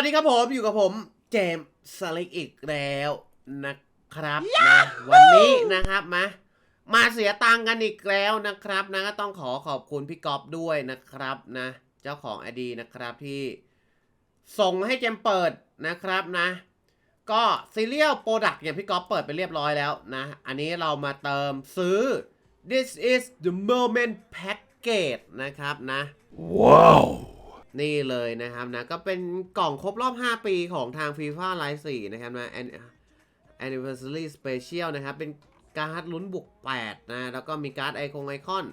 วัสดีครับผมอยู่กับผมเจมส์สลิกอีกแล้วนะครับนะวันนี้นะครับมามาเสียตังค์กันอีกแล้วนะครับนะก็ต้องขอขอบคุณพี่ก๊อฟด้วยนะครับนะ เจ้าของไอดีนะครับที่ส่งให้เจมส์เปิดนะครับนะ ก็ซีเรียลโปรดักต์อย่างพี่ก๊อฟเปิดไปเรียบร้อยแล้วนะ อันนี้เรามาเติมซื้อ this is the moment package นะครับนะ นี่เลยนะครับนะก็เป็นกล่องครบรอบ 5 ปีของทาง FIFA Live 4นะครับนะ Anniversary Special นะครับ เป็นการ์ดลุ้นบวก8 นะ แล้วก็มีการ์ดไอคงไอคอน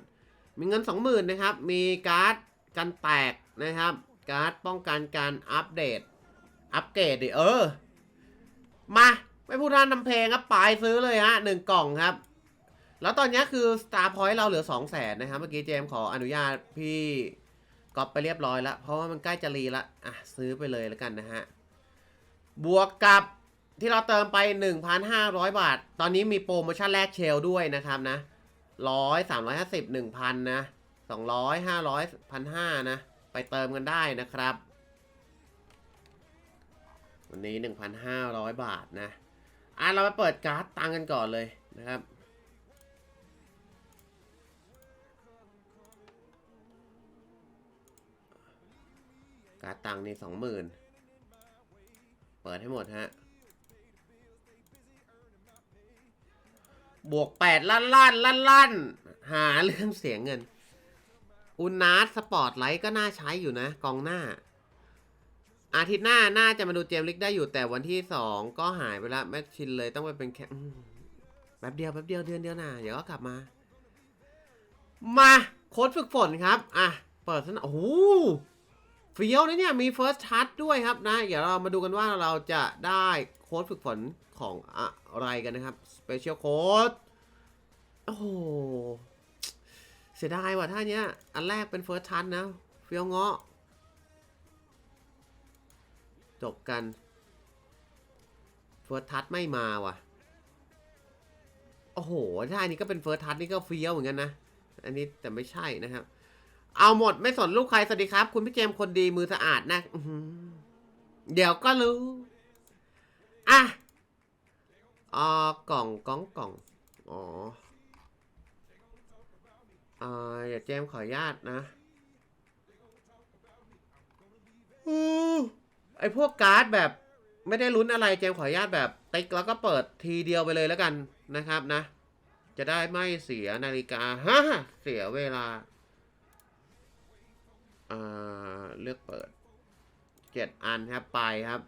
มีเงิน 20,000 นะครับ มีการ์ดกันแตกนะครับ การ์ดป้องกันการอัปเดต อัปเกรดดิเออ มา ไม่พูดท่านนำเพลงครับปลายซื้อเลยฮะหนึ่งกล่องครับ แล้วตอนนี้คือ Star Point เราเหลือ 2 0 0 0 0นนะครับ เมื่อกี้เจมขออนุญาตพี่ ก๊อปไปเรียบร้อยแล้ว เพราะว่ามันใกล้จะรีละอะซื้อไปเลยแล้วกันนะฮะ บวกกับที่เราเติมไป 1,500 บาท ตอนนี้มีโปรโมชั่นแรกเชลด้วยนะครับนะร้อยสามร้อยห้าสิบหนึ่งพันนะสองร้อยห้าร้อยพันห้านะ ไปเติมกันได้นะครับ วันนี้1,500บาทนะ อะเราไปเปิดการ์ดตังกันก่อนเลยนะครับ การ์ดตังค์นี่สองหมื่นเปิดให้หมดฮะ บวกแปดลั่นลั่นลั่นลั่นหาเรื่องเสียเงิน อุนนาสสปอร์ตไลท์ก็น่าใช้อยู่นะ กองหน้า อาทิตย์หน้า น่าจะมาดูเจมลิกได้อยู่แต่วันที่สองก็หายไปละแมชชินเลยต้องไปเป็นแค่อืมแป๊บเดียวแป๊บเดียวเดือนเดียวนะเดี๋ยวก็กลับมา มาโค้ดฝึกฝนครับ อะ เปิดซะหน่อยโอ้โห เฟี้ยวนะเนี่ย มี First Touch ด้วยครับนะ เดี๋ยวเรามาดูกันว่าเราจะได้โค้ดฝึกฝนของอะไรกันนะครับ Special Code โอ้โห เสียดายว่ะท่าเนี้ย อันแรกเป็น First Touch นะ เฟี้ยวเงาะจบกัน First Touch ไม่มาว่ะ โอ้โหท่านี้ก็เป็น First Touch นี่ก็เฟี้ยวเหมือนกันนะ อันนี้แต่ไม่ใช่นะครับ เอาหมดไม่สนลูกใครสวัสดีครับ คุณพี่เจมคนดีมือสะอาดนะเดี๋ยวก็รู้ อะอ่ากล่องกล่องกล่องอ๋ออ่าอย่าเจมขออนุญาตนะอไอพวกการ์ดแบบไม่ได้ลุ้นอะไรเจมขออนุญาตแบบติ๊กแล้วก็เปิดทีเดียวไปเลยแล้วกันนะครับนะ จะได้ไม่เสียนาฬิกาฮะเสียเวลา อ่าเลือกเปิดเจ็ดอันครับไปครับ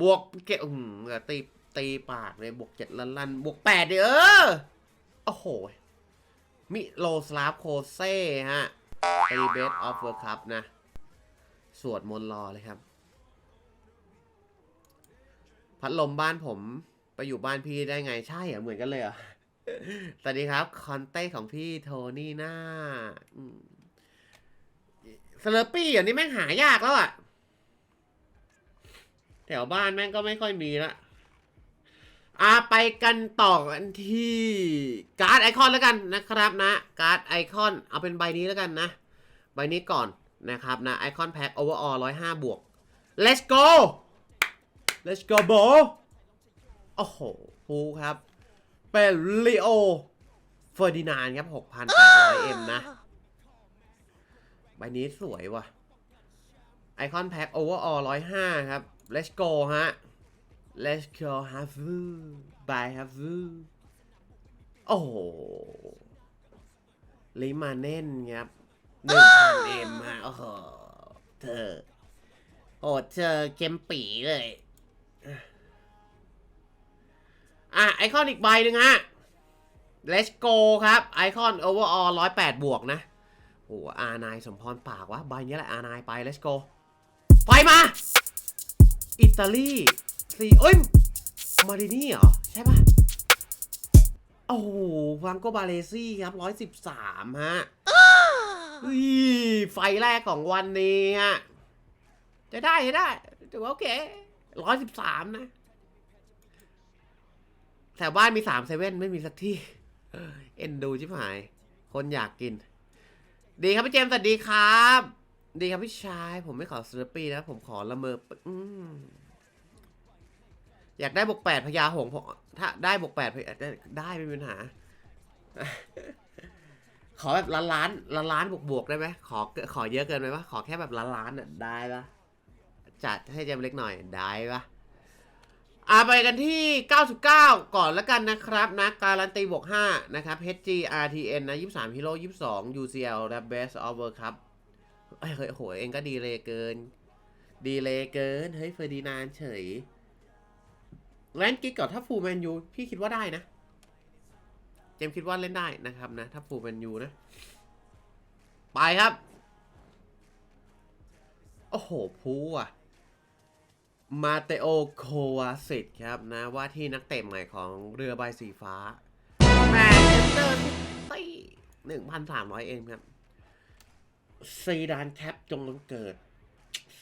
บวกเกอืมตีตีปากเลยบวกเจ็ดลันลันบวกแปดเด้อเออโอ้โห มิโลสลาฟโคเซ่ฮะตีเบสออฟเวิร์คัพนะ สวดมนต์รอเลยครับ พัดลมบ้านผมไปอยู่บ้านพี่ได้ไงใช่เหรอเหมือนกันเลยเหรอ สวัสดีครับ คอนเต้ของพี่โทนี่หน้า เลอปี้เดี๋ยวนี้แม่งหายากแล้วอะแถวบ้านแม่งก็ไม่ค่อยมีละอ่าไปกันต่อกันที่การ์ดไอคอนแล้วกันนะครับนะ การ์ดไอคอนเอาเป็นใบนี้แล้วกันนะ ใบนี้ก่อนนะครับนะไอคอนแพ็คโอเวอร์ออร้อยห้าบวก let's go let's go bro โอ้โหฟูครับ เป็นลีโอเฟอร์ดินานครับ6,800 m นะ ใบนี้สวยว่ะไอคอนแพ็คโอเวอร์ออร้อยห้าครับ let's go ฮะ let's go have you bye have you โอ้โหลิมาเน่นครับหนึ่งพันเอ็มฮะโอ้โหเธอโอ้เธอเกมปีเลยอะไอคอนอีกใบหนึ่งฮะ let's go ครับไอคอน overall 108บวกนะ โอ้อานายสมพรปากวะใบนี้แหละอานายไป let's go ไฟมา อิตาลีสีเอ้ย มาดินี่เหรอ ใช่ปะโอ้โหฟังโกบาเลซี่ครับ113ฮะอุ้ยไฟแรกของวันนี้ฮะจะได้จะได้ถือว่าโอเค113นะแถวบ้านมีสามเซเว่นไม่มีสักที่ เอ็นดูชิบหาย คนอยากกิน ดีครับพี่เจมส์สวัสดีครับ ดีครับพี่ชาย ผมไม่ขอสเลปปี้นะ ผมขอละเมออืมอยากได้บวกแปดพญาหงส์ผมถ้าได้บวกแปดได้ได้ไม่มีปัญหา ขอแบบล้านล้านล้านล้านบวกบวกๆได้ไหมขอขอเยอะเกินไปปะขอแค่แบบล้านล้านอะได้ปะจัดให้เจมเล็กหน่อยได้ปะ อ่าไปกันที่ 99 ก่อนแล้วกันนะครับนะการันตีบวก5นะครับ HG RTN นะ 23 Hero 22 UCL และ Best of World ครับเอ้ยเฮ้ยโหเองก็ดีเลยเกิน ดีเลยเกิน เฮ้ยเฟอร์ดินานเฉยแลนกิกกับถ้าฟูแมนยูพี่คิดว่าได้นะ เจมคิดว่าเล่นได้นะครับนะ ถ้าฟูแมนยูนะ ไปครับ โอ้โห พูอะ มาเตโอโควาสิตครับนะว่าที่นักเตะใหม่ของเรือใบสีฟ้าแมนเชสเตอร์ซิตี้หนึ่งพันสามร้อยเองครับซีดานแคปจงบังเกิด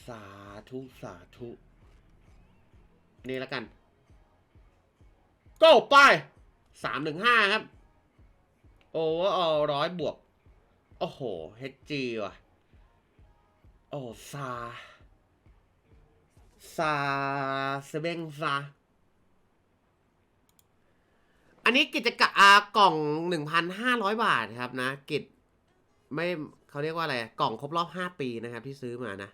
สาธุสาธุ นี่ล้วกัน ก็ไปสามหนึ่งห้าครับ โอเวอร์ออร้อยบวก โอ้โหเฮจีว่ะ โอ้ซา ซาเซเบงซาอันนี้กิจกะอากล่องหนึ่งพันห้าร้อยบาทครับนะ กิจไม่เขาเรียกว่าอะไร กล่องครบรอบ5ปีนะครับ ที่ซื้อมานะ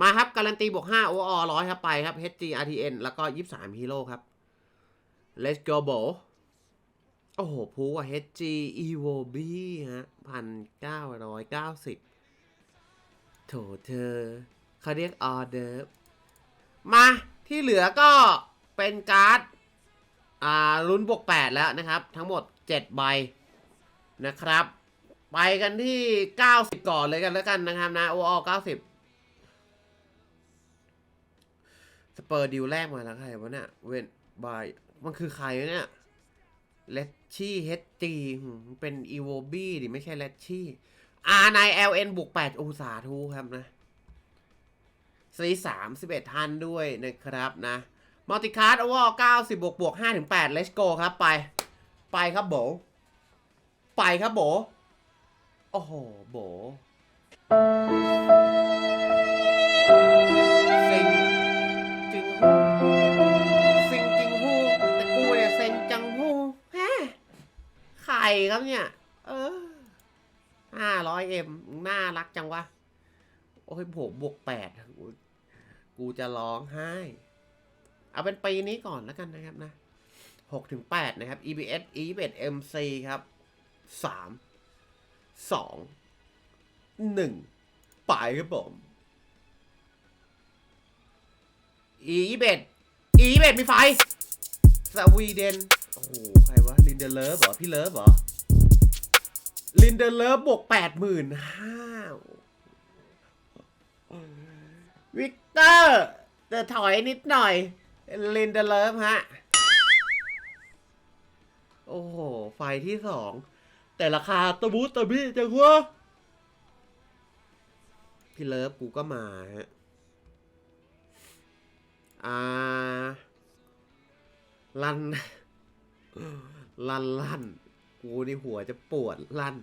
มาครับ การันตีบวก5 o ออร้อยครับไปครับ HG RTN แล้วก็23ฮีโร่ครับ Let's go b o โอ้โห พูว่า HG Evo B ฮะพันเก้าร้อยเก้าสิบโถเธอ เขาเรียกออเดอร์มาที่เหลือก็เป็นการ์ดอ่าลุ้นบวก 8 แล้วนะครับ ทั้งหมด 7 ใบนะครับ ไปกันที่ 90 ก่อนเลยกันแล้วกันนะครับนะโออ90 สเปอร์ดิวแรกมาแล้วใครวะเนี่ยเวนบายมันคือใครวะเนี่ยเลชชี่เฮดจีเป็นอีโวบี้ดิไม่ใช่เลชชี่อาร์ไนเอลเอ็นบวก8องศาทูครับนะ ซีสามสิบเอ็ดทันด้วยนะครับนะมัลติคาร์โอเวอร์90บวกบวก5ถึง8 let's go ครับไป ไปครับโบ ไปครับโบ โอ้โห โบซิงจึงฮูซิงจึงฮูแต่กูเนี่ยเซ็งจังฮูแฮใครครับเนี่ย เออห้าร้อยเอ็มน่ารักจังวะ โอ้ยโบบวกแปด กูจะร้องไห้ เอาเป็นปีนี้ก่อนแล้วกันนะครับนะหกถึงแปดนะครับ EBS EBS MC ครับสามสองหนึ่งไปครับผม EBS EBS มีไฟสวีเดน โอ้โห ใครวะ ลินเดเลิฟเหรอ พี่เลิฟเหรอ ลินเดเลิฟบวกแปดหมื่นห้าวิก เตอร์แต่ถอยนิดหน่อยลินเดเลิฟฮะ โอ้โห ไฟที่สอง แต่ราคาตะบูตะบี้จังวะพี่เลิฟกูก็มาฮะ อ่า ลันลันลันกูนี่หัวจะปวดลัน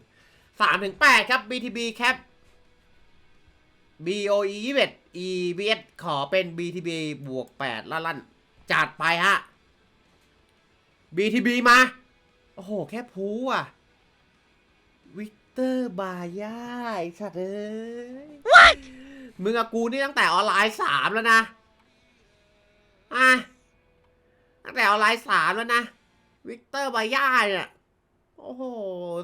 สามถึงแปดครับ BTB แคป BOE ยี่สิบ EBS ขอเป็น BTB บวกแปดลั่นลั่นจัดไปฮะ BTB มา โอ้โห แค่พูอะ วิกเตอร์บาย่าไอ้สัตว์เอ้ยมึงกับกูนี่ตั้งแต่ออนไลน์สามแล้วนะ อะ ตั้งแต่ออนไลน์สามแล้วนะ วิกเตอร์บาย่าเนี่ย โอ้โห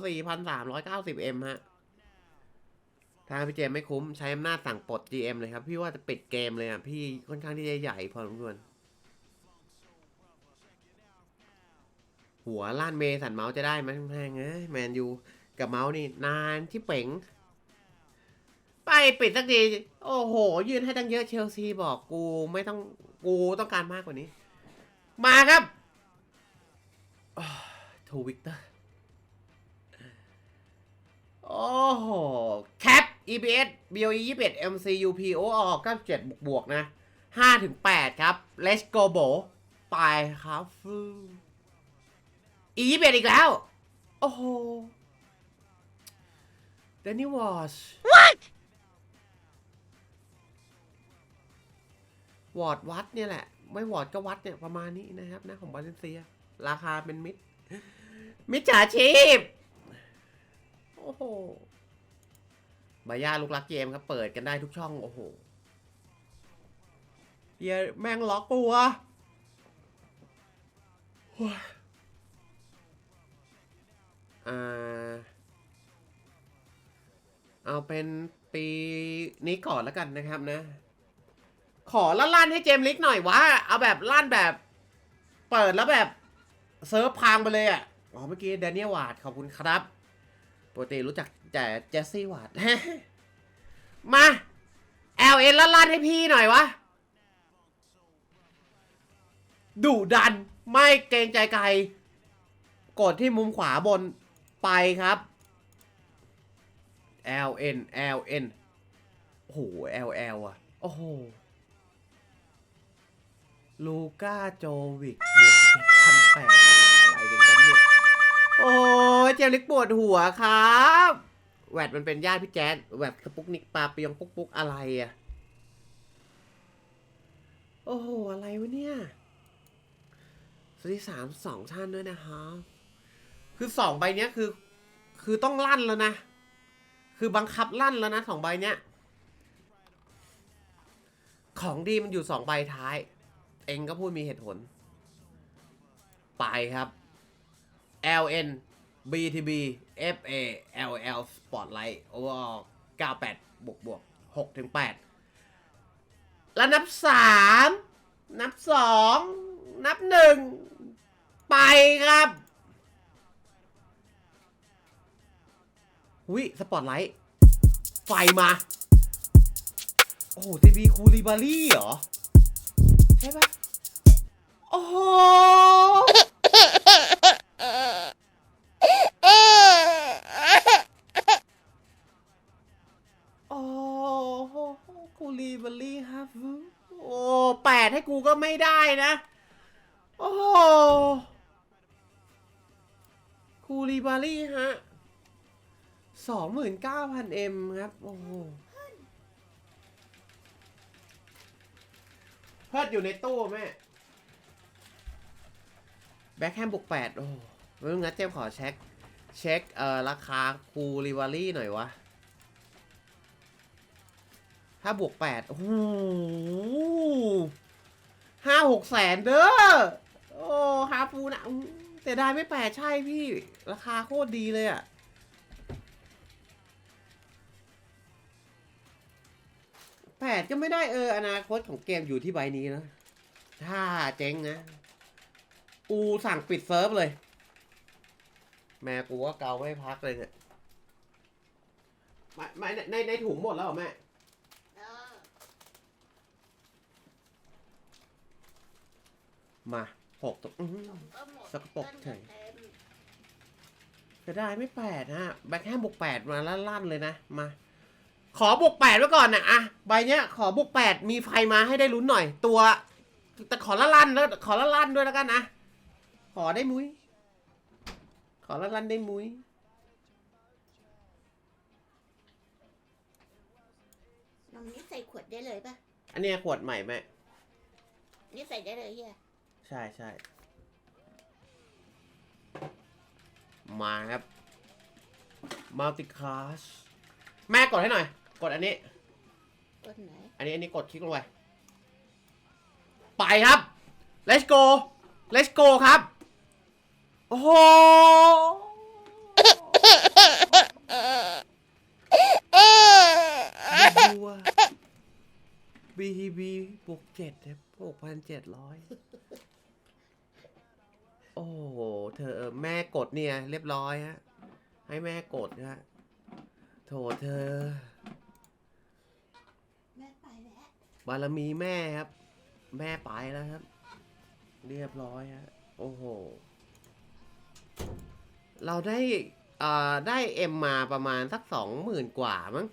สี่พันสามร้อยเก้าสิบเอ็มฮะ ทาพี่เจมไม่คุ้มใช้อำนาจสั่งปลด GM เลยครับ พี่ว่าจะปิดเกมเลยอะ พี่ค่อนข้างที่จะใหญ่พอสมควร หัวล้านเมสันเมาส์จะได้ไหมแม่งเอ้ยแมนยูกับเมาส์นี่นานที่เป๋ง ไปปิดสักทีโอ้โห ยืนให้ตั้งเยอะเชลซีบอกกูไม่ต้องกูต้องการมากกว่านี้ มาครับทูวิกเตอร์ โอ้โห EBS BOE 21 MCUP OR 97บวกบวกๆนะ5ถึง8ครับ Let's go โบไปครับฟูอี21 อีกแล้ว โอ้โหแดนนี่วอชวอร์ดวัดเนี่ยแหละ ไม่วอร์ดก็วัดเนี่ยประมาณนี้นะครับนะของบาเลนเซีย ราคาเป็นมิด มิจฉาชีพ โอ้โห บายาลูกรักเกมครับ เปิดกันได้ทุกช่อง โอ้โหเฮียแม่งล็อกปัวะโอ้ยอ่าเอาเป็นปีนี้ก่อนแล้วกันนะครับนะ ขอละลั่นให้เจมส์ลิกหน่อยวะ เอาแบบลั่นแบบ เปิดแล้วแบบ เซิร์ฟพังไปเลยอะ อ๋อเมื่อกี้แดเนียลวาดขอบคุณครับ ปกติรู้จักแต่เจสซี่วาดมา L N ละลั่นให้พี่หน่อยวะดุดันไม่เกรงใจใครกดที่มุมขวาบนไปครับ L N L N โอ้โห L L อะ โอ้โห ลูก้าโจวิกบวกเจ็ดพันแปดอะไรกันเนี่ย โอ้ยเจมส์ลิกปวดหัวครับแวดมันเป็นญาติพี่แจ๊ดแวดสปุกนิกปลาเปียงปุ๊กปุ๊กอะไรอะโอ้โห อะไรวะเนี่ย สวัสดีสามสองท่านด้วยนะครับคือสองใบเนี้ยคือ คือต้องลั่นแล้วนะ คือบังคับลั่นแล้วนะสองใบเนี้ย ของดีมันอยู่สองใบท้าย เองก็พูดมีเหตุผล ไปครับ LN BTB FA LL Spotlight Overall 98 บวกบวก6ถึง8แล้วนับ 3 นับ 2 นับ 1 ไปครับหุยสปอตไลท์ ไฟมา โอ้โหทีบีคูลิบารี่เหรอ ใช่ปะโอ้โห กูก็ไม่ได้นะ โอ้โหคูลีบารี่ฮะสองหมื่นเก้าพันเอ็มครับ โอ้โหเพิดอยู่ในตู้แม่ แบ็คแฮมบุกแปดโอ้เรื่องนัดเจมขอเช็ค เช็ค เอ่อ ราคาคูลีบารี่หน่อยวะถ้าบวกแปดโอ้โห ห้าหกแสนเด้อ โอ้ฮาฟูนะแต่ได้ไม่แปดใช่พี่ ราคาโคตรดีเลยอะแปดก็ไม่ได้เออ อนาคตของเกมอยู่ที่ใบนี้นะ ถ้าเจ๊งนะ กูสั่งปิดเซิร์ฟเลย แม่กูก็เกาไม่พักเลยเนี่ยไม่ไม่ในในในถุงหมดแล้วเหรอแม่ เออ มาหกตัวอื้อหือผมก็หมดสกปรกเฉยเต็มจะได้ไม่แปดฮะแบ็คแฮมบวกแปดมาลั่นๆเลยนะมา ขอบวกแปดไว้ก่อนนะอะใบเนี้ย ขอบวกแปดมีไฟมาให้ได้ลุ้นหน่อย ตัว แต่ขอละลั่นแล้วขอละลั่นด้วยแล้วกันนะขอได้มุ้ย ขอละลั่นได้มุ้ย นมนี้ใส่ขวดได้เลยป่ะอันเนี้ยขวดใหม่แม่นี่ใส่ได้เลยเฮีย ใช่ใช่มาครับมัลติคลาสแม่กดให้หน่อย กดอันนี้ตัวไหน อันนี้อันนี้กดคลิกลงไป ไปครับ let's go let's go ครับ โอ้โหบัว BTB บวกเจ็ดครับหกพันเจ็ดร้อย โอ้โห เธอแม่กดเนี่ย เรียบร้อยฮะ ให้แม่กดฮะ โถเธอ แม่ไปแล้วบารมีแม่ครับ แม่ไปแล้วครับ เรียบร้อยฮะ โอ้โห เราได้อ่าได้เอ็มมาประมาณสักสองหมื่นกว่ามั้ง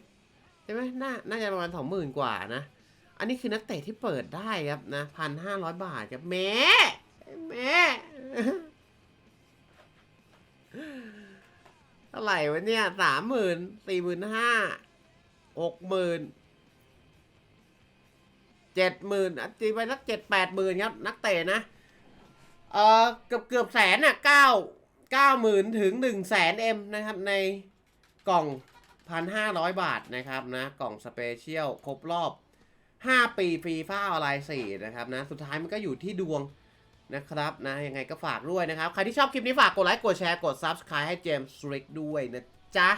ใช่ไหมน่า น่าจะประมาณสองหมื่นกว่านะ อันนี้คือนักเตะที่เปิดได้ครับนะพันห้าร้อยบาทครับแม่าไหร่วะเนี่ยสามหมื่นสี่หมื่นห้าหกหมื่นเจ็ดหมื่นตีไปสักเจ็ดแปดหมื่นครับ นักเตะนะ เออเกือบเกือบแสนอะเก้าเก้าหมื่นถึงหนึ่งแสนเอ็มนะครับ ในกล่องพันห้าร้อยบาทนะครับนะ กล่องสเปเชียลครบรอบ5ปีฟรีฟ้าออนไลน์4นะครับนะ สุดท้ายมันก็อยู่ที่ดวง นะครับนะยังไงก็ฝากด้วยนะครับ ใครที่ชอบคลิปนี้ฝากกดไลค์กดแชร์กด Subscribe ให้เจมส์ริกด้วยนะจ๊ะ